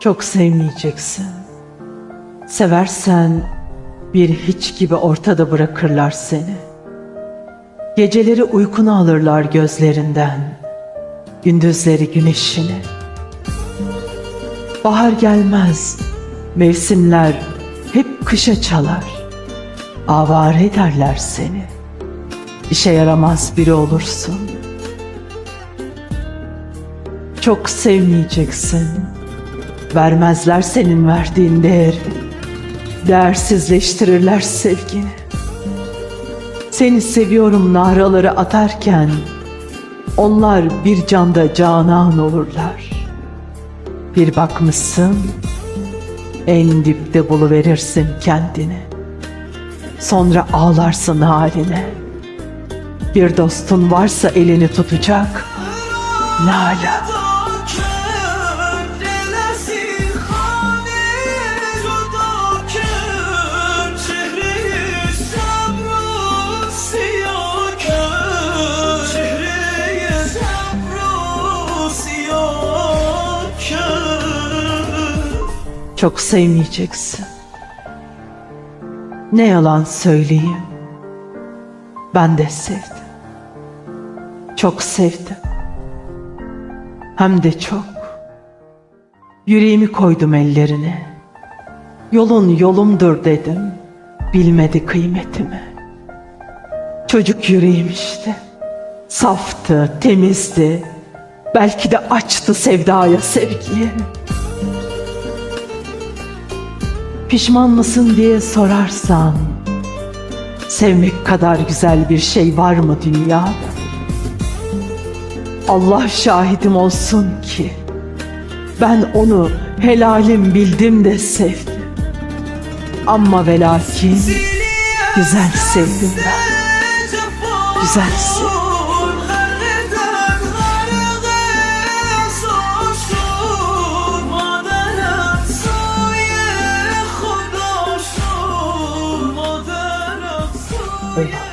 Çok sevmeyeceksin. Seversen bir hiç gibi ortada bırakırlar seni. Geceleri uykunu alırlar gözlerinden, gündüzleri güneşini. Bahar gelmez, mevsimler hep kışa çalar. Avare ederler seni. İşe yaramaz biri olursun. Çok sevmeyeceksin. Vermezler senin verdiğin değeri. Değersizleştirirler sevgini. Seni seviyorum naraları atarken onlar bir canda canan olurlar. Bir bakmışsın en dipte buluverirsin kendini. Sonra ağlarsın haline. Bir dostun varsa elini tutacak. Ne Çok sevmeyeceksin. Ne yalan söyleyeyim. Ben de sevdim. Çok sevdim. Hem de çok. Yüreğimi koydum ellerine. Yolun yolumdur dedim. Bilmedi kıymetimi. Çocuk yüreğim işte. Saftı, temizdi. Belki de açtı sevdaya, sevgiye. Pişman mısın diye sorarsan Sevmek kadar güzel bir şey var mı dünyada? Allah şahidim olsun ki Ben onu helalim bildim de sevdim. Ama ve lakin Güzel sevdim ben. Güzel sevdim 会吧。